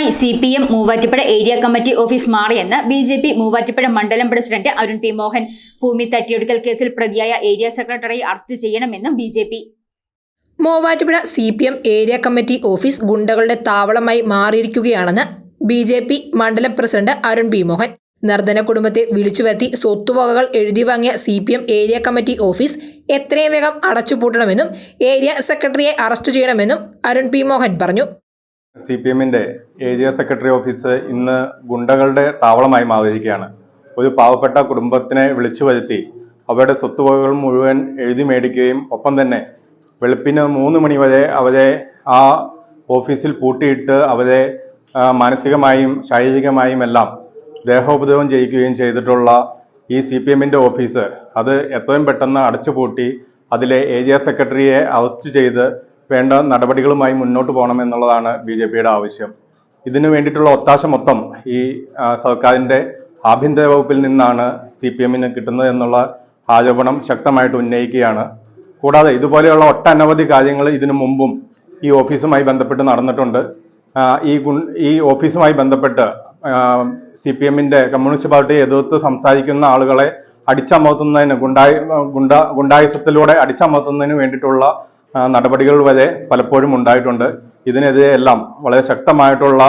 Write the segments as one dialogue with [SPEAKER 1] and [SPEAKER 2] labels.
[SPEAKER 1] ഗുണ്ടാത്താവളമായി C P M Muvattupuzha area committee office മാറിയെന്ന് B J P Muvattupuzha മണ്ഡലം president Arun P Mohan. ഭൂമി തട്ടിയെടുക്കൽ കേസിൽ പ്രതിയായ ഏരിയ സെക്രട്ടറിയെ അറസ്റ്റ് ചെയ്യണമെന്നും B J P
[SPEAKER 2] Muvattupuzha C P M area committee office ഗുണ്ടകളുടെ താവളമായി മാറിയിരിക്കുകയാണെന്ന് ബി ജെ പി മണ്ഡലം പ്രസിഡന്റ് അരുൺ പി മോഹൻ. നർദ്ദന കുടുംബത്തെ വിളിച്ചു വരുത്തി സ്വത്തുവകകൾ എഴുതി വാങ്ങിയ C P M area committee office എത്രയും വേഗം അടച്ചുപൂട്ടണമെന്നും ഏരിയ സെക്രട്ടറിയെ അറസ്റ്റ് ചെയ്യണമെന്നും അരുൺ പി മോഹൻ പറഞ്ഞു.
[SPEAKER 3] സി പി എമ്മിന്റെ ഏരിയ സെക്രട്ടറി ഓഫീസ് ഇന്ന് ഗുണ്ടകളുടെ താവളമായി മാറിയിരിക്കുകയാണ്. ഒരു പാവപ്പെട്ട കുടുംബത്തിനെ വിളിച്ചു വരുത്തി അവരുടെ സ്വത്തുവകകൾ മുഴുവൻ എഴുതി മേടിക്കുകയും ഒപ്പം തന്നെ വെളുപ്പിന് മൂന്ന് മണി വരെ അവരെ ആ ഓഫീസിൽ പൂട്ടിയിട്ട് അവരെ മാനസികമായും ശാരീരികമായും എല്ലാം ദേഹോപദ്രവം ചെയ്യിക്കുകയും ചെയ്തിട്ടുള്ള ഈ സി പി എമ്മിന്റെ ഓഫീസ് അത് എത്രയും പെട്ടെന്ന് അടച്ചുപൂട്ടി അതിലെ ഏരിയ സെക്രട്ടറിയെ അറസ്റ്റ് ചെയ്ത് വേണ്ട നടപടികളുമായി മുന്നോട്ട് പോകണമെന്നുള്ളതാണ് ബി ജെ പിയുടെ ആവശ്യം. ഇതിനു വേണ്ടിയിട്ടുള്ള ഒത്താശ മൊത്തം ഈ സർക്കാരിന്റെ ആഭ്യന്തര വകുപ്പിൽ നിന്നാണ് സി പി എമ്മിന് കിട്ടുന്നത് എന്നുള്ള ആരോപണം ശക്തമായിട്ട് ഉന്നയിക്കുകയാണ്. കൂടാതെ ഇതുപോലെയുള്ള ഒട്ടനവധി കാര്യങ്ങൾ ഇതിനു മുമ്പും ഈ ഓഫീസുമായി ബന്ധപ്പെട്ട് നടന്നിട്ടുണ്ട്. ഈ ഗുൺ- ഈ ഓഫീസുമായി ബന്ധപ്പെട്ട് സി പി എമ്മിന്റെ കമ്മ്യൂണിസ്റ്റ് പാർട്ടിയെ എതിർത്ത് സംസാരിക്കുന്ന ആളുകളെ അടിച്ചമർത്തുന്നതിന് ഗുണ്ടായി ഗുണ്ട ഗുണ്ടായുസത്തിലൂടെ അടിച്ചമർത്തുന്നതിന് വേണ്ടിയിട്ടുള്ള നടപടികൾ വരെ പലപ്പോഴും ഉണ്ടായിട്ടുണ്ട്. ഇതിനെതിരെ എല്ലാം വളരെ ശക്തമായിട്ടുള്ള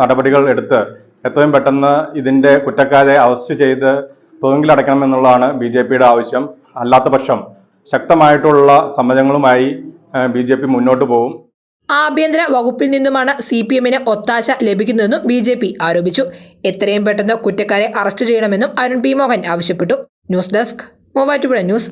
[SPEAKER 3] നടപടികൾ എടുത്ത് എത്രയും പെട്ടെന്ന് ഇതിന്റെ കുറ്റക്കാരെ അറസ്റ്റ് ചെയ്ത് തുറങ്കിലടയ്ക്കണമെന്നുള്ളതാണ് ബി ജെ പിയുടെ ആവശ്യം. അല്ലാത്ത പക്ഷം ശക്തമായിട്ടുള്ള സമരങ്ങളുമായി ബി ജെ പി മുന്നോട്ട് പോകും.
[SPEAKER 2] ആഭ്യന്തര വകുപ്പിൽ നിന്നുമാണ് സി പി എമ്മിന് ഒത്താശ ലഭിക്കുന്നതെന്നും ബി ജെ പി ആരോപിച്ചു. എത്രയും പെട്ടെന്ന് കുറ്റക്കാരെ അറസ്റ്റ് ചെയ്യണമെന്നും അരുൺ പി മോഹൻ ആവശ്യപ്പെട്ടു. News desk Muvattupuzha news.